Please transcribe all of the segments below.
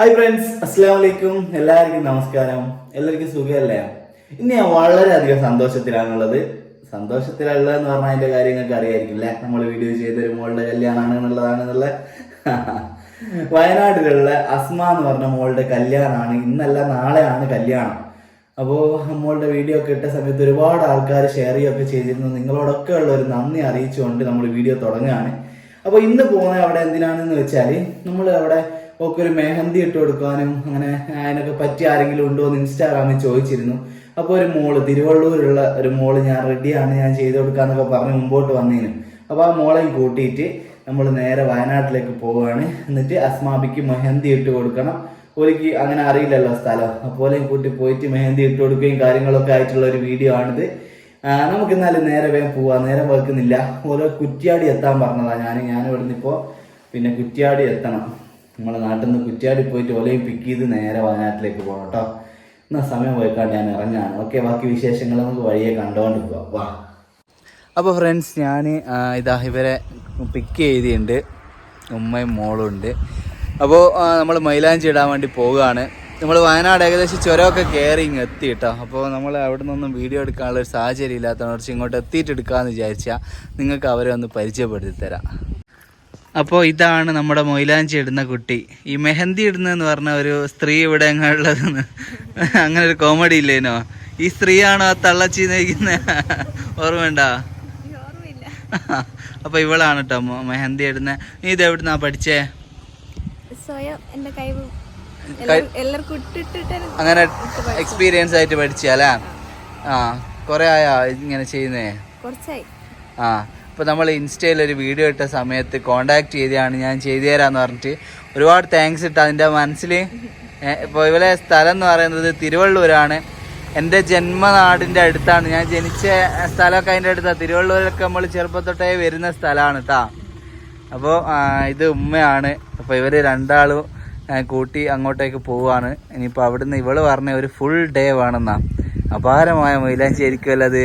Hi friends അസ്സാം വലൈക്കും എല്ലാവർക്കും നമസ്കാരം. എല്ലാവർക്കും സുഖമല്ലേ? ഇന്ന് ഞാൻ വളരെയധികം സന്തോഷത്തിലാണുള്ളത്. സന്തോഷത്തിലുള്ളത് എന്ന് പറഞ്ഞാൽ അതിന്റെ കാര്യങ്ങൾക്ക് അല്ലേ? നമ്മൾ വീഡിയോ ചെയ്തൊരു മോളുടെ കല്യാണമാണ് എന്നുള്ളതാണെന്നുള്ള. വയനാട്ടിലുള്ള അസ്മ എന്ന് പറഞ്ഞ മോളുടെ കല്യാണമാണ്. ഇന്നല്ല നാളെയാണ് കല്യാണം. അപ്പോൾ നമ്മളുടെ വീഡിയോ ഒക്കെ ഇട്ട സമയത്ത് ഒരുപാട് ആൾക്കാർ ഷെയർ ചെയ്യുകയൊക്കെ ചെയ്തിരുന്നു. നിങ്ങളോടൊക്കെ ഉള്ള ഒരു നന്ദി അറിയിച്ചുകൊണ്ട് നമ്മൾ വീഡിയോ തുടങ്ങുകയാണ്. അപ്പോൾ ഇന്ന് പോകുന്നത് അവിടെ എന്തിനാണെന്ന് വെച്ചാൽ നമ്മൾ അവിടെ ഒക്കെ ഒരു മെഹന്തി ഇട്ട് കൊടുക്കാനും അങ്ങനെ അതിനൊക്കെ പറ്റി ആരെങ്കിലും ഉണ്ടോ എന്ന് ഇൻസ്റ്റാഗ്രാമിൽ ചോദിച്ചിരുന്നു. അപ്പോൾ ഒരു മോൾ തിരുവള്ളൂരുള്ള ഒരു മോൾ ഞാൻ റെഡിയാണ് ഞാൻ ചെയ്ത് കൊടുക്കാന്നൊക്കെ പറഞ്ഞ് മുമ്പോട്ട് വന്നേനു. അപ്പോൾ ആ മോളെ കൂട്ടിയിട്ട് നമ്മൾ നേരെ വയനാട്ടിലേക്ക് പോവുകയാണ്. എന്നിട്ട് അസ്മാബിക്ക് മെഹന്തി ഇട്ട് കൊടുക്കണം. ഓലിക്ക് അങ്ങനെ അറിയില്ലല്ലോ സ്ഥലം. അപ്പോൾ കൂട്ടി പോയിട്ട് മെഹന്തി ഇട്ട് കൊടുക്കുകയും കാര്യങ്ങളൊക്കെ ആയിട്ടുള്ള ഒരു വീഡിയോ ആണിത്. നമുക്ക് എന്നാലും നേരെ വേഗം പോവാം. നേരെ വെക്കുന്നില്ല ഓരോ കുറ്റിയാടി എത്താൻ പറഞ്ഞതാ ഞാൻ ഞാൻ ഇവിടുന്ന് ഇപ്പോൾ പിന്നെ കുറ്റിയാടി എത്തണം. നമ്മളെ നാട്ടിൽ നിന്ന് കുറ്റ്യാടി പോയിട്ട് ഓലയും പിക്ക് ചെയ്ത് നേരെ വയനാട്ടിലേക്ക് പോകണം കേട്ടോ എന്നാ സമയം പോയിക്കാണ്ട് ഞാൻ ഇറങ്ങാണ്. ഓക്കെ ബാക്കി വിശേഷങ്ങൾ നമുക്ക് വഴിയെ കണ്ടുകൊണ്ട് പോവാം വാ അപ്പോൾ ഫ്രണ്ട്സ് ഞാൻ ഇതാ ഇവരെ പിക്ക് ചെയ്തിട്ടുണ്ട് ഉമ്മയും മോളും ഉണ്ട്. അപ്പോൾ നമ്മൾ മൈലാഞ്ചി ഇടാൻ വേണ്ടി പോവുകയാണ്. നമ്മൾ വയനാട് ഏകദേശം ചുരമൊക്കെ കയറി ഇങ്ങ് എത്തി കേട്ടോ അപ്പോൾ നമ്മൾ അവിടെ നിന്നൊന്നും വീഡിയോ എടുക്കാനുള്ള ഒരു സാഹചര്യം ഇല്ലാത്തതുകൊണ്ട് കുറച്ച് ഇങ്ങോട്ട് എത്തിയിട്ട് എടുക്കാമെന്ന് വിചാരിച്ചാൽ നിങ്ങൾക്ക് അവരെ ഒന്ന് പരിചയപ്പെടുത്തി തരാം. അപ്പോൾ ഇതാണ് നമ്മുടെ മൊയിലാഞ്ചി ഇടുന്ന കുട്ടി. ഈ മെഹന്തി ഇടുന്നതെന്ന് പറഞ്ഞ ഒരു സ്ത്രീ ഇവിടെ എങ്ങാനുള്ളതെന്ന്. അങ്ങനെ ഒരു കോമഡി ഇല്ലേനോ? ഈ സ്ത്രീയാണോ ആ തള്ളച്ചി നയിക്കുന്ന ഓർമ്മയുണ്ടോ? അപ്പൊ ഇവളാണ് കേട്ടോ മെഹന്തി ഇടുന്ന. നീ ഇത് എവിടുന്നാ പഠിച്ചേ? അങ്ങനെ എക്സ്പീരിയൻസ് ആയിട്ട് പഠിച്ചല്ലേ ആ കൊറേ ആയാ ഇങ്ങനെ ചെയ്യുന്നേ? ആ അപ്പോൾ നമ്മൾ ഇൻസ്റ്റയിൽ ഒരു വീഡിയോ ഇട്ട സമയത്ത് കോണ്ടാക്ട് ചെയ്തതാണ് ഞാൻ ചെയ്തു തരാമെന്ന് പറഞ്ഞിട്ട് ഒരുപാട് താങ്ക്സ് ഇട്ട്. അതിന്റെ മനസ്സിൽ ഇപ്പോൾ ഇവരെ സ്ഥലം എന്ന് പറയുന്നത് തിരുവള്ളൂരാണ്. എന്റെ ജന്മനാടിന്റെ അടുത്താണ്. ഞാൻ ജനിച്ച സ്ഥലമൊക്കെ അതിന്റെ അടുത്താണ് തിരുവള്ളൂരൊക്കെ നമ്മൾ ചെറുപ്പത്തൊട്ടേ വരുന്ന സ്ഥലമാണ് കേട്ടോ അപ്പോൾ ഇത് ഉമ്മയാണ്. അപ്പോൾ ഇവർ രണ്ടാളും കൂട്ടി അങ്ങോട്ടേക്ക് പോവാണ്. ഇനിയിപ്പോൾ അവിടുന്ന് ഇവൾ പറഞ്ഞ ഒരു ഫുൾ ഡേ വേണമെന്നാ അപാരമായ മൈലാഞ്ചി ആയിരിക്കുമല്ലോ അത്.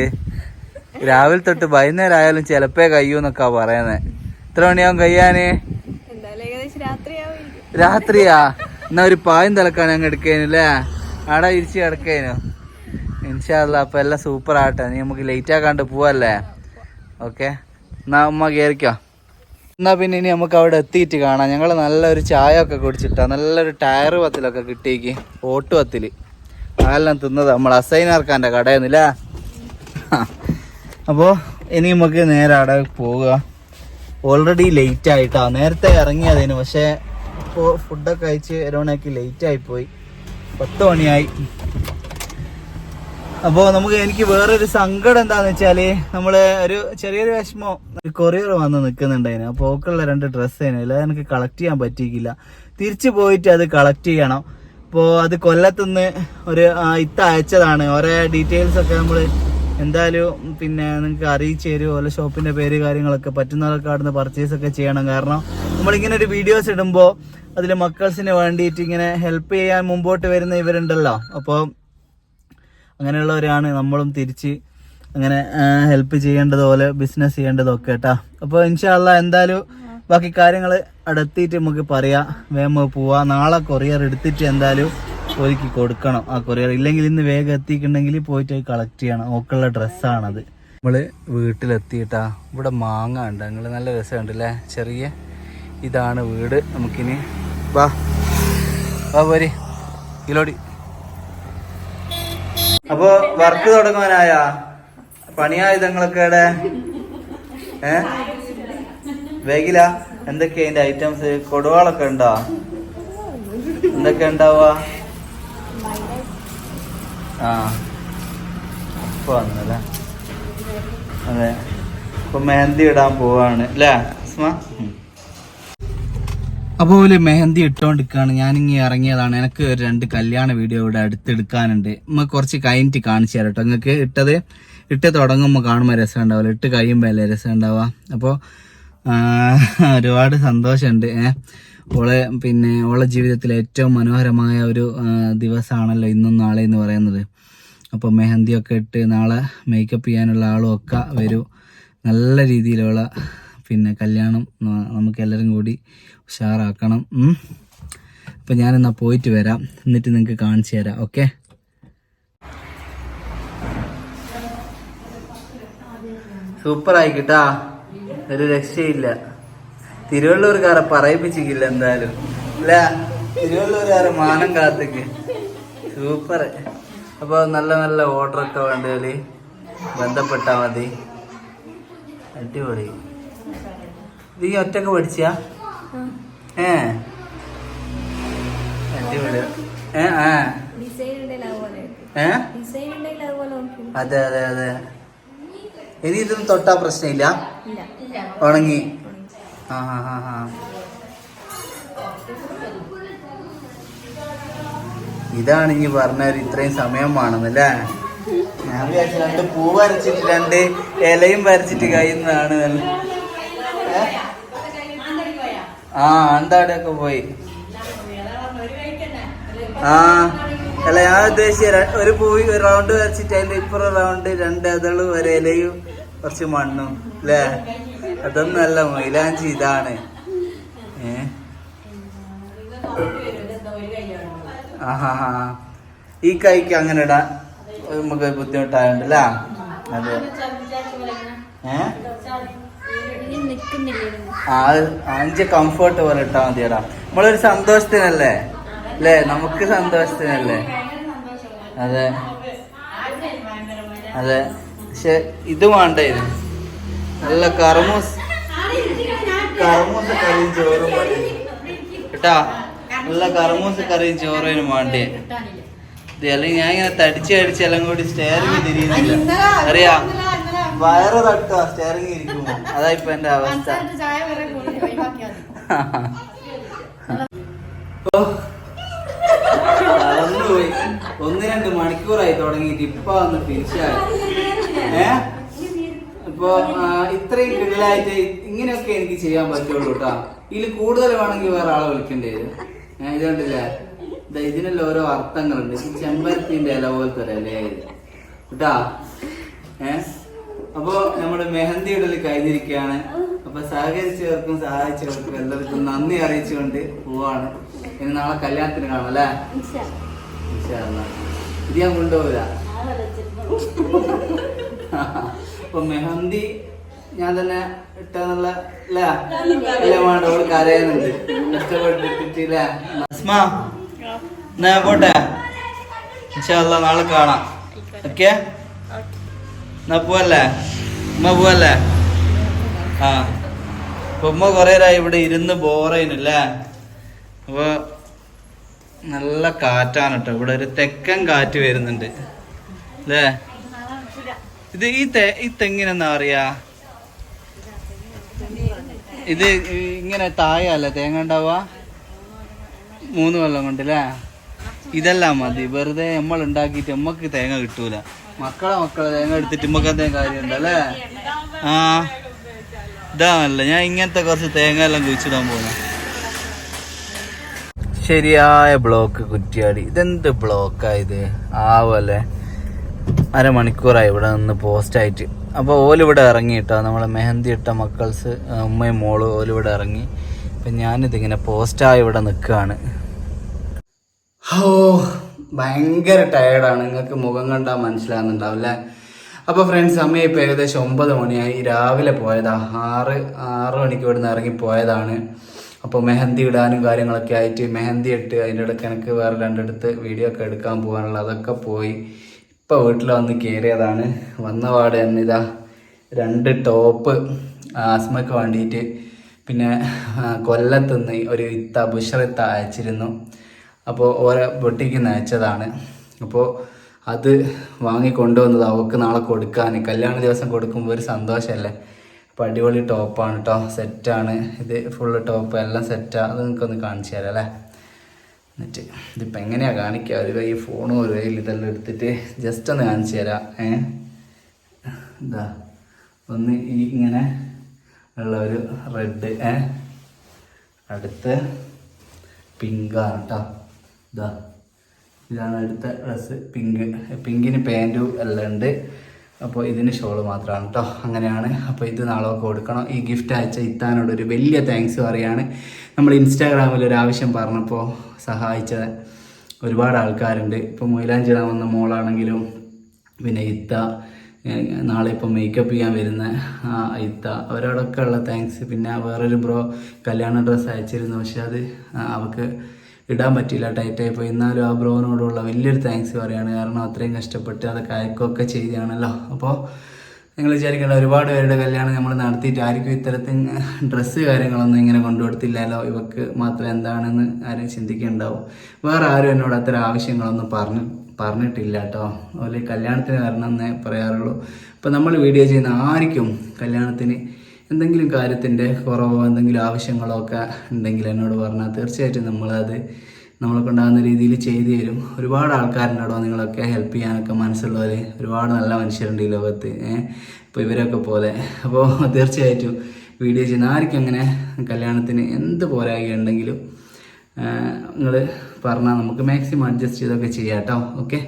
രാവിലെ തൊട്ട് വൈകുന്നേരം ആയാലും ചിലപ്പേ കയ്യൂന്നൊക്കെ പറയുന്നേ. എത്ര മണിയാവും കയ്യാന് രാത്രിയാ? എന്നാ ഒരു പായും തിളക്കാൻ അങ്ങ് എടുക്കേനല്ലേ ആടെ ഇരിച്ച് കിടക്കേനു. ഇൻഷാല്ല അപ്പൊ എല്ലാം സൂപ്പർ ആട്ടെ നീ നമുക്ക് ലേറ്റ് ആക്കാണ്ട് പോവല്ലേ? ഓക്കെ എന്നാ ഉമ്മ കയറിക്കോ എന്നാ പിന്നെ ഇനി നമുക്ക് അവിടെ എത്തിയിട്ട് കാണാം. ഞങ്ങൾ നല്ലൊരു ചായ ഒക്കെ കുടിച്ചിട്ടാ നല്ലൊരു ടയർ പത്തിലൊക്കെ കിട്ടിയേക്ക്. ഓട്ട് പത്തിൽ അതെല്ലാം തിന്നത് നമ്മൾ അസൈനാർക്കാന്റെ കടയിൽ നിന്നില്ലേ അപ്പോൾ ഇനി നമുക്ക് നേരെ അവിടെ പോവുക. ഓൾറെഡി ലേറ്റ് ആയിട്ടാ. നേരത്തെ ഇറങ്ങിയതിന്. പക്ഷേ ഇപ്പോൾ ഫുഡൊക്കെ കഴിച്ച് ഒരുമണിയാക്കി ലേറ്റ് പോയി. പത്ത് മണിയായി. അപ്പോൾ നമുക്ക് എനിക്ക് വേറൊരു സങ്കടം എന്താന്ന് വെച്ചാൽ നമ്മൾ ഒരു ചെറിയൊരു വിഷമോ. ഒരു കൊറിയർ വന്ന് നിൽക്കുന്നുണ്ടായിരുന്നു അപ്പോൾ ഓക്കുള്ള രണ്ട് ഡ്രസ്സ് അതിന് എനിക്ക് കളക്ട് ചെയ്യാൻ പറ്റിയില്ല തിരിച്ചു പോയിട്ട് അത് കളക്ട് ചെയ്യണം. അപ്പോൾ അത് കൊല്ലത്തുനിന്ന് ഒരു ഇത്ത അയച്ചതാണ് ഓരോ ഡീറ്റെയിൽസ് ഒക്കെ നമ്മൾ എന്തായാലും പിന്നെ നിങ്ങൾക്ക് അറിയിച്ചു തരും ഓരോ ഷോപ്പിന്റെ പേര് കാര്യങ്ങളൊക്കെ പറ്റുന്നവരൊക്കെ അവിടുന്ന് പർച്ചേസ് ഒക്കെ ചെയ്യണം. കാരണം നമ്മളിങ്ങനെ ഒരു വീഡിയോസ് ഇടുമ്പോൾ അതിൽ മക്കൾസിന് വേണ്ടിയിട്ട് ഇങ്ങനെ ഹെൽപ്പ് ചെയ്യാൻ മുമ്പോട്ട് വരുന്ന ഇവരുണ്ടല്ലോ. അപ്പോൾ അങ്ങനെയുള്ളവരാണ് നമ്മളും തിരിച്ച് അങ്ങനെ ഹെൽപ്പ് ചെയ്യേണ്ടതുപോലെ ബിസിനസ് ചെയ്യേണ്ടതൊക്കെ കേട്ടാ അപ്പോൾ ഇൻഷാല്ല എന്തായാലും ബാക്കി കാര്യങ്ങൾ അടുത്തിട്ട് നമുക്ക് പറയാം. വേമ പോവാ. നാളെ കൊറിയർ എടുത്തിട്ട് എന്തായാലും ഒരുക്കി കൊടുക്കണം ആ കൊറിയർ. ഇല്ലെങ്കിൽ ഇന്ന് വേഗം എത്തിയിട്ടുണ്ടെങ്കിൽ പോയിട്ട് കളക്ട് ചെയ്യണം. ഓക്കുള്ള ഡ്രസ്സാണത് നമ്മൾ വീട്ടിലെത്തിയിട്ടാ. ഇവിടെ മാങ്ങ ഉണ്ട് നിങ്ങൾ നല്ല രസമുണ്ട് അല്ലേ ചെറിയ ഇതാണ് വീട്. നമുക്കിനി വാ. വാ പോരി. കിലോടി അപ്പൊ വർക്ക് തുടങ്ങാനായാ പണിയായുധങ്ങളൊക്കെ ഏ? വേഗില. എന്തൊക്കെയാ അതിന്റെ ഐറ്റംസ് കൊടുവാളൊക്കെ ഉണ്ടോ? എന്തൊക്കെ ഉണ്ടാവുക? ആ. ഇപ്പൊ അതെ. ഇപ്പൊ മെഹന്തി ഇടാൻ പോവാണ്. അല്ലേ. അപ്പോൾ ഒരു മെഹന്തി ഇട്ടോണ്ടിരിക്കുകയാണ് ഞാനിങ്ങി ഇറങ്ങിയതാണ്. എനിക്ക് ഒരു രണ്ട് കല്യാണ വീഡിയോ ഇവിടെ അടുത്തെടുക്കാനുണ്ട്. നമ്മൾ കുറച്ച് കഴിഞ്ഞിട്ട് കാണിച്ചു തരാം കേട്ടോ നിങ്ങൾക്ക് ഇട്ടത് ഇട്ട് തുടങ്ങുമ്പോൾ കാണുമ്പോൾ രസം ഉണ്ടാവില്ല ഇട്ട് കഴിയുമ്പോൾ അല്ലേ രസം ഉണ്ടാവുക അപ്പോൾ ഒരുപാട് സന്തോഷമുണ്ട്. ഏഹ് ഓളെ പിന്നെ ഓളെ ജീവിതത്തിലെ ഏറ്റവും മനോഹരമായ ഒരു ദിവസമാണല്ലോ ഇന്നും നാളെ എന്ന് പറയുന്നത്. അപ്പോൾ മെഹന്തിയൊക്കെ ഇട്ട് നാളെ മേക്കപ്പ് ചെയ്യാനുള്ള ആളും ഒക്കെ വരും. നല്ല രീതിയിലുള്ള പിന്നെ കല്യാണം നമുക്ക് എല്ലാവരും കൂടി ഉഷാറാക്കണം. അപ്പം ഞാനെന്നാൽ പോയിട്ട് വരാം. എന്നിട്ട് നിങ്ങൾക്ക് കാണിച്ചു തരാം. ഓക്കെ? സൂപ്പർ ആയിക്കിട്ടാ ഒരു രക്ഷയില്ല. തിരുവള്ളൂർക്കാരെ പറയിപ്പിച്ചില്ല എന്തായാലും. അല്ല തിരുവള്ളൂർക്കാരെ മാനം കാത്തേക്ക്. സൂപ്പർ അപ്പോൾ നല്ല നല്ല ഓർഡറൊക്കെ വേണ്ടതിൽ ബന്ധപ്പെട്ടാൽ മതി. അടിപൊളി. നീ ഒറ്റയ്ക്ക് പഠിച്ചാ? ഏ? അടിപൊളി. ഏ ആ. ഏ? അതെ അതെ അതെ. ഇനി ഇതും തൊട്ടാ പ്രശ്നമില്ല? ഉണങ്ങി. ഇതാണ് ഇനി പറഞ്ഞൊരു ഇത്രയും സമയം വേണമെന്നല്ലേ? ഞാൻ വിചാരിച്ചു രണ്ട് പൂ വരച്ചിട്ട് രണ്ട് ഇലയും വരച്ചിട്ട് കഴിയുന്നതാണ്? ആ അന്താടൊക്കെ പോയി. ആ അല്ല ഞാൻ ഉദ്ദേശിച്ച ഒരു പൂവി ഒരു റൗണ്ട് വരച്ചിട്ട് അതിന്റെ ഇപ്പുറം റൗണ്ട് രണ്ട് അതളും ഒരു ഇലയും കുറച്ച് മണ്ണും അല്ലേ? അതൊന്നും അല്ല മൈലാഞ്ചി ഇതാണ്. ആഹാ ഈ കൈക്ക് അങ്ങനെ ഇടാൻ നമുക്ക് അതെ. ഇനി നിൽക്കുന്നില്ല ആ അഞ്ച് കംഫർട്ട് പോലെ ഇട്ടാ മതിയടാ. നമ്മളൊരു സന്തോഷത്തിനല്ലേ? അല്ലേ? നമുക്ക് സന്തോഷത്തിനല്ലേ? അതെ. അതെ. പക്ഷെ ഇത്? നല്ല കർമൂസ്. കർമൂസ് കറിയും ചോറും വേണ്ടി. കേട്ടാ? നല്ല കർമൂസ് കറിയും ചോറും വേണ്ടി. അല്ലെങ്കിൽ ഞാൻ ഇങ്ങനെ തടിച്ച് അടിച്ച് എല്ലാം കൂടി സ്റ്റെയറിംഗ് തിരിയുന്നില്ല അറിയാ? വയറ് തട്ടുക സ്റ്റെയറിംഗ് ഇരിക്കുമ്പോ അതാ ഇപ്പൊ എന്റെ അവസ്ഥ. ഒന്ന് രണ്ട് മണിക്കൂറായി തുടങ്ങിയിട്ട് ഇപ്പൊ ഒന്ന് തിരിച്ചായി ഏ? ഇപ്പൊ ഇത്രയും കിടലായിട്ട് ഇങ്ങനെയൊക്കെ എനിക്ക് ചെയ്യാൻ പറ്റുള്ളൂ കേട്ടോ ഇതിൽ കൂടുതൽ വേണമെങ്കിൽ വേറെ ആളെ വിളിക്കേണ്ടി ഞാൻ ഇതുകൊണ്ടില്ലേ ഇതിനെല്ലാം ഓരോ അർത്ഥങ്ങളുണ്ട്. ഈ ചെമ്പരത്തിന്റെ ഇല പോലത്തെ ഒരു ഇലയായത് കേട്ടാ ഏ അപ്പോ നമ്മുടെ മെഹന്തി ഇടൽ കഴിഞ്ഞിരിക്കുകയാണ്. അപ്പൊ സഹകരിച്ചവർക്കും സഹായിച്ചവർക്കും എല്ലാവർക്കും നന്ദി അറിയിച്ചുകൊണ്ട് പോവാണ്. ഇനി നാളെ കല്യാണത്തിന് കാണാം അല്ലാ. ഇത് ഞാൻ കൊണ്ടുപോകില്ല അപ്പൊ മെഹന്തി ഞാൻ തന്നെ ഇട്ടെന്നുള്ള വേണ്ട അവൾ കരയുന്നുണ്ട്. കഷ്ടപ്പെട്ടിട്ടില്ലേ അസ്മാ എന്നാ പോട്ടെ? ഇൻഷാ അല്ലാ നാളെ കാണാം. ഓക്കെ? എന്നാ പോവല്ലേ? ഉമ്മ പോവല്ലേ? ആ. അപ്പൊ ഉമ്മ കൊറേ നേരമായി ഇവിടെ ഇരുന്ന് ബോറയിനല്ലേ അപ്പൊ നല്ല കാറ്റാണ് കേട്ടോ ഇവിടെ ഒരു തെക്കൻ കാറ്റ് വരുന്നുണ്ട്. അല്ലേ ഇത് ഈ തെ ഈ തെങ്ങിനെന്താ പറയാ ഇത് ഇങ്ങനെ തായല്ലേ തേങ്ങ ഉണ്ടാവുക? മൂന്ന് കൊല്ലം കൊണ്ടല്ലേ ഇതെല്ലാം മതി. വെറുതെ നമ്മൾ ഉണ്ടാക്കിയിട്ട് നമ്മക്ക് തേങ്ങ കിട്ടൂല. മക്കളെ മക്കളെ തേങ്ങ എടുത്തിട്ട് നമുക്ക് എന്തെങ്കിലും കാര്യമുണ്ടല്ലേ ആ. ഇതാണല്ല ഞാൻ ഇങ്ങനത്തെ കുറച്ച് തേങ്ങ എല്ലാം കുഴിച്ചിടാൻ പോകുന്നു ശരിയായ ബ്ലോക്ക് കുറ്റിയാടി. ഇതെന്ത് ബ്ലോക്കാ ഇത്? ആവല്ലേ? അരമണിക്കൂറായി ഇവിടെ നിന്ന് പോസ്റ്റായിട്ട്. അപ്പോൾ ഓലിവിടെ ഇറങ്ങി കേട്ടോ നമ്മളെ മെഹന്തി ഇട്ട മക്കൾസ് ഉമ്മയും മോളും ഓലിവിടെ ഇറങ്ങി. അപ്പം ഞാനിതിങ്ങനെ പോസ്റ്റായി ഇവിടെ നിൽക്കുകയാണ്. ഓ ഭയങ്കര ടയർഡാണ് നിങ്ങൾക്ക് മുഖം കണ്ടാൽ മനസ്സിലാകുന്നുണ്ടാവും അല്ലേ അപ്പോൾ ഫ്രണ്ട്സ് സമയം ഇപ്പോൾ ഏകദേശം ഒമ്പത് മണിയായി. രാവിലെ പോയതാ. ആറ് ആറ് മണിക്ക് ഇവിടുന്ന് ഇറങ്ങി പോയതാണ്. അപ്പോൾ മെഹന്തി ഇടാനും കാര്യങ്ങളൊക്കെ ആയിട്ട് മെഹന്തി ഇട്ട് അതിന്റെ ഇടയ്ക്ക് എനിക്ക് വേറെ രണ്ടിടത്ത് വീഡിയോ ഒക്കെ എടുക്കാൻ പോകാനുള്ള അതൊക്കെ പോയി. ഇപ്പോൾ വീട്ടിൽ വന്ന് കയറിയതാണ് വന്ന പാടെ തന്നെ ഇതാ രണ്ട് ടോപ്പ് ആസ്മയ്ക്ക് വേണ്ടിയിട്ട് പിന്നെ കൊല്ലത്തുനിന്ന് ഒരു ഇത്ത ബുഷറിത്ത അയച്ചിരുന്നു. അപ്പോൾ ഓരോ ബൊട്ടിക്ക് നയച്ചതാണ്. അപ്പോൾ അത് വാങ്ങി കൊണ്ടുവന്നത് അവൾക്ക് നാളെ കൊടുക്കാൻ കല്യാണ ദിവസം കൊടുക്കുമ്പോൾ ഒരു സന്തോഷമല്ലേ അപ്പോൾ അടിപൊളി ടോപ്പാണ് കേട്ടോ സെറ്റാണ്. ഇത് ഫുള്ള് ടോപ്പ് എല്ലാം സെറ്റാണ് അത് നിങ്ങൾക്കൊന്ന് കാണിച്ചു തരാം അല്ലേ? എന്നിട്ട് ഇതിപ്പോൾ എങ്ങനെയാണ് കാണിക്കുക ഒരു കൈ ഫോണും ഒരു കയ്യിൽ ഇതെല്ലാം എടുത്തിട്ട് ജസ്റ്റ് ഒന്ന് കാണിച്ചു തരാം. ഏ? ഇതാ. ഒന്ന് ഈ ഇങ്ങനെ ഉള്ള ഒരു റെഡ് ഏ? അടുത്ത് പിങ്കാണ് കേട്ടോ ഇതാ. ഇതാണ് അടുത്ത ഡ്രസ്സ് പിങ്ക് പിങ്കിന് പാന്റും എല്ലാം ഉണ്ട്. അപ്പോൾ ഇതിന് ഷോൾ മാത്രമാണ് കേട്ടോ അങ്ങനെയാണ്. അപ്പോൾ ഇത് നാളെ കൊടുക്കണം. ഈ ഗിഫ്റ്റ് അയച്ച ഇത്താനോട് ഒരു വലിയ താങ്ക്സ് പറയാണ്. നമ്മൾ ഇൻസ്റ്റാഗ്രാമിൽ ഒരു ആവശ്യം പറഞ്ഞപ്പോൾ സഹായിച്ച ഒരുപാട് ആൾക്കാരുണ്ട്. ഇപ്പോൾ മൊയിലാഞ്ചിടാൻ വന്ന മോളാണെങ്കിലും പിന്നെ ഇത്ത നാളെ ഇപ്പം മേക്കപ്പ് ചെയ്യാൻ വരുന്ന ഇത്ത അവരോടൊക്കെ ഉള്ള താങ്ക്സ് പിന്നെ വേറൊരു ബ്രോ കല്യാണ ഡ്രസ്സ് അയച്ചിരുന്നു. പക്ഷേ അത് അവൾക്ക് ഇടാൻ പറ്റിയില്ല ടൈറ്റായി പോയി എന്നാലും ആ ബ്രോനോടുള്ള വലിയൊരു താങ്ക്സ് പറയുകയാണ് കാരണം അത്രയും കഷ്ടപ്പെട്ട് അതൊക്കെ അയക്കുകയൊക്കെ ചെയ്തതാണല്ലോ. അപ്പോൾ നിങ്ങൾ വിചാരിക്കേണ്ട ഒരുപാട് പേരുടെ കല്യാണം നമ്മൾ നടത്തിയിട്ട് ആർക്കും ഇത്തരത്തിൽ ഡ്രസ്സ് കാര്യങ്ങളൊന്നും ഇങ്ങനെ കൊണ്ടുകൊടുത്തില്ലല്ലോ. ഇവക്ക് മാത്രം എന്താണെന്ന് ആരും ചിന്തിക്കുന്നുണ്ടാവും വേറെ ആരും എന്നോട് അത്ര ആവശ്യങ്ങളൊന്നും പറഞ്ഞു പറഞ്ഞിട്ടില്ല കേട്ടോ. അതുപോലെ കല്യാണത്തിന് വരണം എന്നേ പറയാറുള്ളൂ. അപ്പോൾ നമ്മൾ വീഡിയോ ചെയ്യുന്ന ആർക്കും കല്യാണത്തിന് എന്തെങ്കിലും കാര്യത്തിന്റെ കുറവോ എന്തെങ്കിലും ആവശ്യങ്ങളോ ഒക്കെ ഉണ്ടെങ്കിൽ എന്നോട് പറഞ്ഞാൽ തീർച്ചയായിട്ടും നമ്മളത് നമ്മളെ കൊണ്ടാകുന്ന രീതിയിൽ ചെയ്തു തരും. ഒരുപാട് ആൾക്കാരുണ്ടോ നിങ്ങളൊക്കെ ഹെൽപ്പ് ചെയ്യാനൊക്കെ മനസ്സുള്ളവർ ഒരുപാട് നല്ല മനുഷ്യരുണ്ട് ഈ ലോകത്ത്. ഇപ്പോൾ ഇവരൊക്കെ പോലെ. അപ്പോൾ തീർച്ചയായിട്ടും വീഡിയോ ചെയ്യുന്ന ആർക്കും അങ്ങനെ കല്യാണത്തിന് എന്ത് പോരായുണ്ടെങ്കിലും നിങ്ങൾ പറഞ്ഞാൽ നമുക്ക് മാക്സിമം അഡ്ജസ്റ്റ് ചെയ്തൊക്കെ ചെയ്യാം കേട്ടോ. ഓക്കെ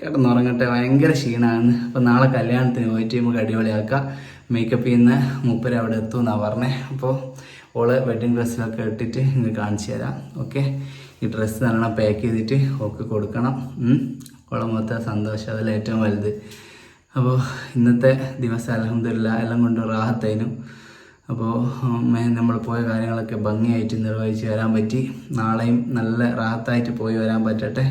കിടന്നുറങ്ങട്ടെ ഭയങ്കര ക്ഷീണമാണ് അപ്പോൾ നാളെ കല്യാണത്തിന് പോയിട്ട് നമുക്ക് അടിപൊളിയാക്കാം. മേക്കപ്പ് ചെയ്യുന്ന മൂപ്പര് അവിടെ എത്തും എന്നാണ് പറഞ്ഞത് അപ്പോൾ ഓൾ വെഡിങ് ഡ്രസ്സിലൊക്കെ ഇട്ടിട്ട് ഇങ്ങ് കാണിച്ചു തരാം. ഓക്കെ ഈ ഡ്രസ്സ് നല്ലോണം പാക്ക് ചെയ്തിട്ട് ഓക്ക് കൊടുക്കണം. ഓളെ മൊത്തം സന്തോഷം അതല്ല ഏറ്റവും വലുത്. അപ്പോൾ ഇന്നത്തെ ദിവസം അലഹമില്ല എല്ലാം കൊണ്ട് റാഹത്തേനും അപ്പോൾ നമ്മൾ പോയ കാര്യങ്ങളൊക്കെ ഭംഗിയായിട്ട് നിർവഹിച്ച് വരാൻ പറ്റി. നാളെയും നല്ല റാഹത്തായിട്ട് പോയി വരാൻ പറ്റട്ടെ.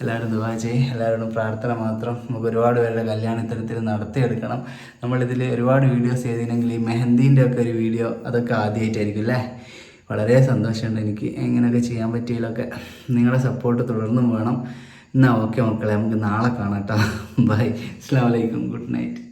എല്ലാവരും ദുവാ ചെയ്യും. എല്ലാവരോടും പ്രാർത്ഥന മാത്രം. നമുക്ക് ഒരുപാട് പേരുടെ കല്യാണം ഇത്തരത്തിൽ നടത്തിയെടുക്കണം. നമ്മളിതിൽ ഒരുപാട് വീഡിയോസ് ചെയ്തില്ലെങ്കിൽ ഈ മെഹന്തിന്റെ ഒക്കെ ഒരു വീഡിയോ അതൊക്കെ ആദ്യമായിട്ടായിരിക്കും അല്ലേ? വളരെ സന്തോഷമുണ്ട് എനിക്ക് എങ്ങനെയൊക്കെ ചെയ്യാൻ പറ്റിയതിലൊക്കെ. നിങ്ങളുടെ സപ്പോർട്ട് തുടർന്നും വേണം. എന്നാൽ ഓക്കെ മക്കളെ നമുക്ക് നാളെ കാണാം കേട്ടോ. ബൈ അസ്സാം വലൈക്കും ഗുഡ് നൈറ്റ്